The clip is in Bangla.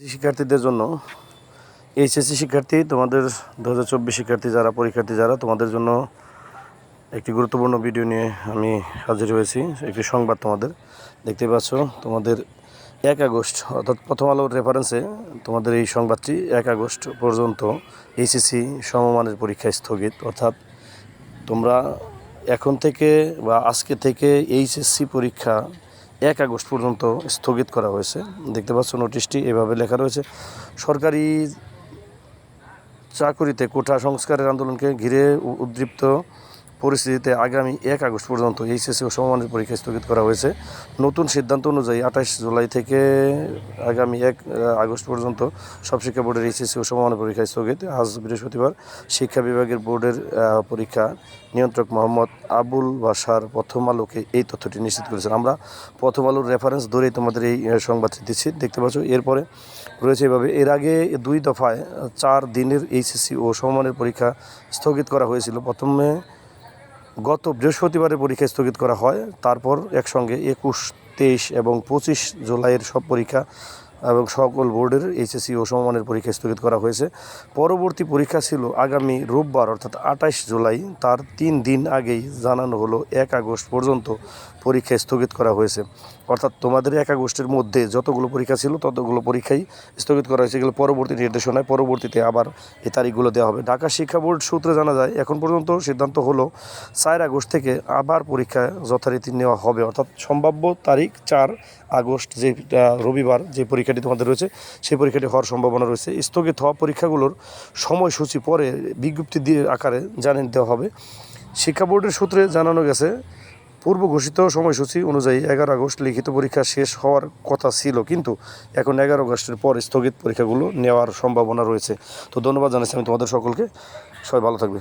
শিক্ষার্থীদের জন্য এইচএসসি শিক্ষার্থী, তোমাদের দু হাজার চব্বিশ শিক্ষার্থী যারা, পরীক্ষার্থী যারা, তোমাদের জন্য একটি গুরুত্বপূর্ণ ভিডিও নিয়ে আমি হাজির হয়েছি। একটি সংবাদ তোমাদের দেখতে পাচ্ছ। তোমাদের এক আগস্ট, অর্থাৎ প্রথম আলোর রেফারেন্সে তোমাদের এই সংবাদটি এক আগস্ট পর্যন্ত এইচএসসি সমমানের পরীক্ষা স্থগিত। অর্থাৎ তোমরা এখন থেকে বা আজকে থেকে এইচএসসি পরীক্ষা এক আগস্ট পর্যন্ত স্থগিত করা হয়েছে। দেখতে পাচ্ছ নোটিশটি এভাবে লেখা রয়েছে। সরকারি চাকুরিতে কোটা সংস্কারের আন্দোলনকে ঘিরে উদ্দীপ্ত পরিস্থিতিতে আগামী এক আগস্ট পর্যন্ত এইচএসসি ও সমমানের পরীক্ষা স্থগিত করা হয়েছে। নতুন সিদ্ধান্ত অনুযায়ী আঠাশ জুলাই থেকে আগামী এক আগস্ট পর্যন্ত সব শিক্ষা বোর্ডের এইচএসসি ও সমমানের পরীক্ষা স্থগিত। আজ বৃহস্পতিবার শিক্ষা বিভাগের বোর্ডের পরীক্ষা নিয়ন্ত্রক মোহাম্মদ আবুল বাসার প্রথম আলোকে এই তথ্যটি নিশ্চিত করেছেন। আমরা প্রথম আলোর রেফারেন্স ধরেই তোমাদের এই সংবাদটি দিচ্ছি। দেখতে পাচ্ছ, এরপরে রয়েছে এভাবে, এর আগে দুই দফায় চার দিনের এইচএসসি ও সমমানের পরীক্ষা স্থগিত করা হয়েছিল। প্রথমে গত বৃহস্পতিবারে পরীক্ষা স্থগিত করা হয়। তারপর একসঙ্গে একুশ, তেইশ এবং পঁচিশ জুলাইয়ের সব পরীক্ষা এবং সকল বোর্ডের এইচএসসি ও সমমানের পরীক্ষা স্থগিত করা হয়েছে। পরবর্তী পরীক্ষা ছিল আগামী রোববার, অর্থাৎ আঠাশ জুলাই। তার তিন দিন আগেই জানানো হলো, এক আগস্ট পর্যন্ত পরীক্ষা স্থগিত করা হয়েছে। অর্থাৎ তোমাদের এক আগস্টের মধ্যে যতগুলো পরীক্ষা ছিল, ততগুলো পরীক্ষাই স্থগিত করা হয়েছে। এগুলো পরবর্তী নির্দেশনায়, পরবর্তীতে আবার এই তারিখগুলো দেওয়া হবে। ঢাকা শিক্ষা বোর্ড সূত্রে জানা যায়, এখন পর্যন্ত সিদ্ধান্ত হলো, চার আগস্ট থেকে আবার পরীক্ষা যথারীতি নেওয়া হবে। অর্থাৎ সম্ভাব্য তারিখ চার আগস্ট, যে রবিবার যে পরীক্ষাটি তোমাদের রয়েছে, সেই পরীক্ষাটি হওয়ার সম্ভাবনা রয়েছে। স্থগিত হওয়া পরীক্ষাগুলোর সময়সূচি পরে বিজ্ঞপ্তি দিয়ে আকারে জানিয়ে দেওয়া হবে। শিক্ষা বোর্ডের সূত্রে জানানো গেছে, পূর্ব ঘোষিত সময়সূচি অনুযায়ী এগারো আগস্ট লিখিত পরীক্ষা শেষ হওয়ার কথা ছিল, কিন্তু এখন এগারো আগস্টের পর স্থগিত পরীক্ষাগুলো নেওয়ার সম্ভাবনা রয়েছে। তো ধন্যবাদ জানাচ্ছি আমি তোমাদের সকলকে। সবাই ভালো থাকবে।